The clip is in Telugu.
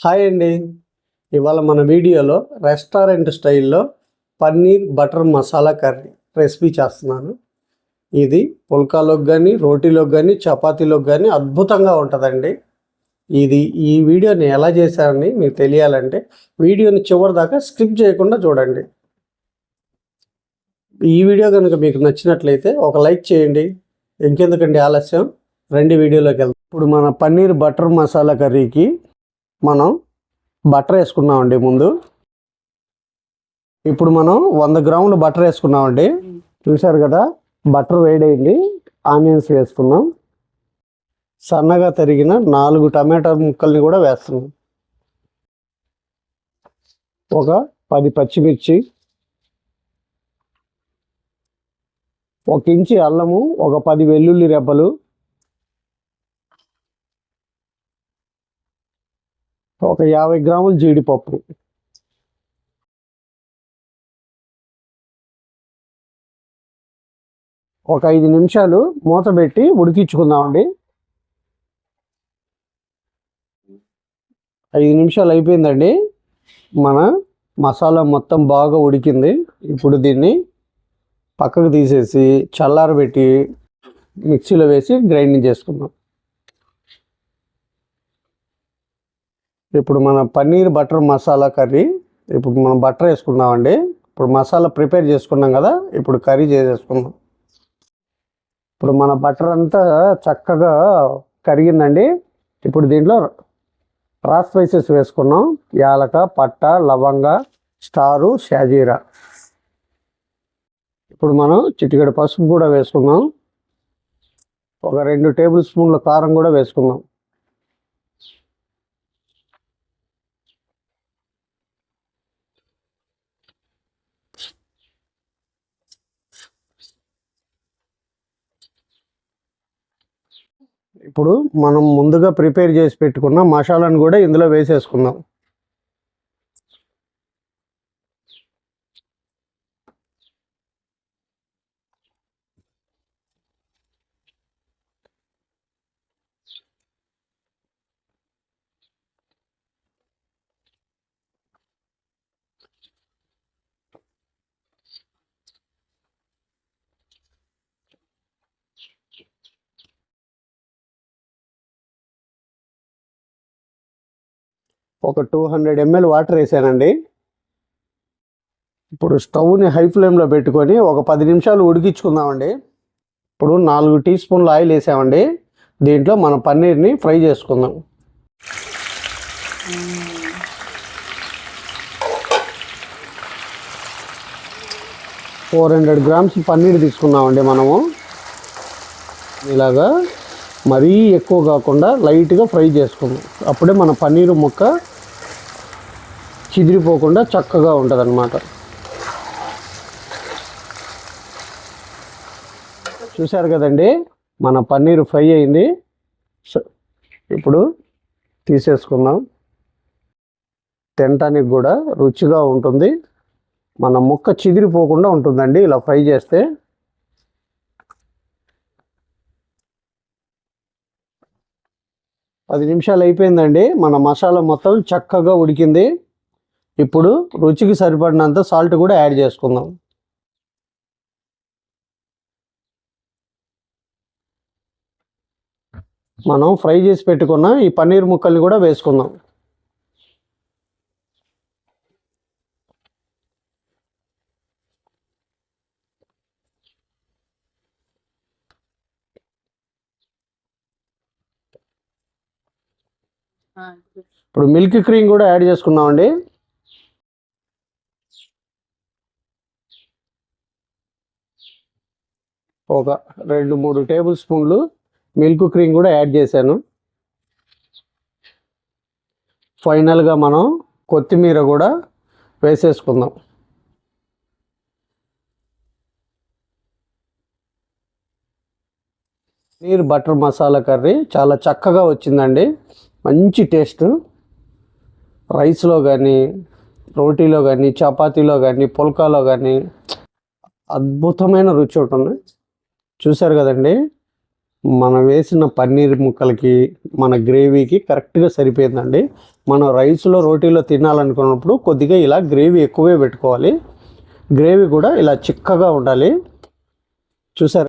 హాయ్ అండి. ఇవాళ మన వీడియోలో రెస్టారెంట్ స్టైల్లో paneer butter masala curry recipe చేస్తున్నాను. ఇది పుల్కాలోకి కానీ రోటీలోకి కానీ చపాతీలోకి కానీ అద్భుతంగా ఉంటుందండి. ఇది ఈ వీడియోని ఎలా చేశారని మీకు తెలియాలంటే వీడియోని చివరి దాకా స్కిప్ చేయకుండా చూడండి. ఈ వీడియో కనుక మీకు నచ్చినట్లయితే ఒక లైక్ చేయండి. ఇంకెందుకండి ఆలస్యం? రెండు వీడియోలోకి వెళ్తాం ఇప్పుడు మన పన్నీర్ బటర్ మసాలా కర్రీకి మనం బటర్ వేసుకున్నామండి ముందు. ఇప్పుడు మనం వంద గ్రాములు బటర్ వేసుకున్నామండి. చూశారు కదా బటర్ వేడైంది ఆనియన్స్ వేసుకున్నాం. సన్నగా తరిగిన నాలుగు టమాటా ముక్కల్ని కూడా వేస్తున్నాం. ఒక పది పచ్చిమిర్చి ఒక ఇంచి అల్లము ఒక పది వెల్లుల్లి రెబ్బలు ఒక యాభై గ్రాములు జీడిపప్పు. ఒక ఐదు నిమిషాలు మూత పెట్టి ఉడికించుకుందామండి. ఐదు నిమిషాలు అయిపోయిందండి. మన మసాలా మొత్తం బాగా ఉడికింది. ఇప్పుడు దీన్ని పక్కకు తీసేసి చల్లారబెట్టి మిక్సీలో వేసి గ్రైండింగ్ చేసుకుందాం. ఇప్పుడు మన పన్నీర్ బటర్ మసాలా కర్రీ ఇప్పుడు మనం బటర్ వేసుకుందామండి. ఇప్పుడు మసాలా ప్రిపేర్ చేసుకున్నాం కదా ఇప్పుడు కర్రీ చేసేసుకుందాం. ఇప్పుడు మన బటర్ అంతా చక్కగా కరిగిందండి. ఇప్పుడు దీంట్లో రా స్పైసెస్ వేసుకున్నాం. యాలక పట్ట లవంగ స్టారు షాజీరా. ఇప్పుడు మనం చిటికెడు పసుపు కూడా వేసుకుందాం. ఒక రెండు టేబుల్ స్పూన్ల కారం కూడా వేసుకుందాం. ఇప్పుడు మనం ముందుగా ప్రిపేర్ చేసి పెట్టుకున్న మసాలాను కూడా ఇందులో వేసేసుకుందాం. ఒక టూ హండ్రెడ్ ఎంఎల్ వాటర్ వేసానండి. ఇప్పుడు స్టవ్ని హై ఫ్లేమ్లో పెట్టుకొని ఒక పది నిమిషాలు ఉడికించుకుందామండి. ఇప్పుడు నాలుగు టీ స్పూన్లు ఆయిల్ వేసామండి. దీంట్లో మన పన్నీర్ని ఫ్రై చేసుకుందాం. ఫోర్ హండ్రెడ్ గ్రామ్స్ పన్నీర్ తీసుకున్నామండి మనము. ఇలాగా మరీ ఎక్కువ కాకుండా లైట్గా ఫ్రై చేసుకుందాం. అప్పుడే మన పన్నీరు ముక్క చిదిరిపోకుండా చక్కగా ఉంటుంది అన్నమాట చూశారు కదండి? మన పన్నీరు ఫ్రై అయింది. సో ఇప్పుడు తీసేసుకుందాం. తినటానికి కూడా రుచిగా ఉంటుంది. మన ముక్క చిదిరిపోకుండా ఉంటుందండి ఇలా ఫ్రై చేస్తే. పది నిమిషాలు అయిపోయిందండి. మన మసాలా మొత్తం చక్కగా ఉడికింది. ఇప్పుడు రుచికి సరిపడినంత సాల్ట్ కూడా యాడ్ చేసుకుందాం. మనం ఫ్రై చేసి పెట్టుకున్న ఈ పన్నీర్ ముక్కల్ని కూడా వేసుకుందాం. ఇప్పుడు మిల్క్ క్రీమ్ కూడా యాడ్ చేసుకున్నామండి ఒక రెండు మూడు టేబుల్ స్పూన్లు మిల్క్ క్రీమ్ కూడా యాడ్ చేశాను. ఫైనల్గా మనం కొత్తిమీర కూడా వేసేసుకుందాం. పన్నీర్ బటర్ మసాలా కర్రీ చాలా చక్కగా వచ్చిందండి. మంచి టేస్ట్. రైస్లో కానీ రోటీలో కానీ చపాతీలో కానీ పుల్కాలో కానీ అద్భుతమైన రుచి ఉంటుంది. చూశారు కదండి? మనం వేసిన పన్నీర్ ముక్కలకి మన గ్రేవీకి కరెక్ట్గా సరిపోయిందండి. మనం రైస్లో రోటీలో తినాలనుకున్నప్పుడు కొద్దిగా ఇలా గ్రేవీ ఎక్కువే పెట్టుకోవాలి. గ్రేవీ కూడా ఇలా చిక్కగా ఉండాలి. చూసారు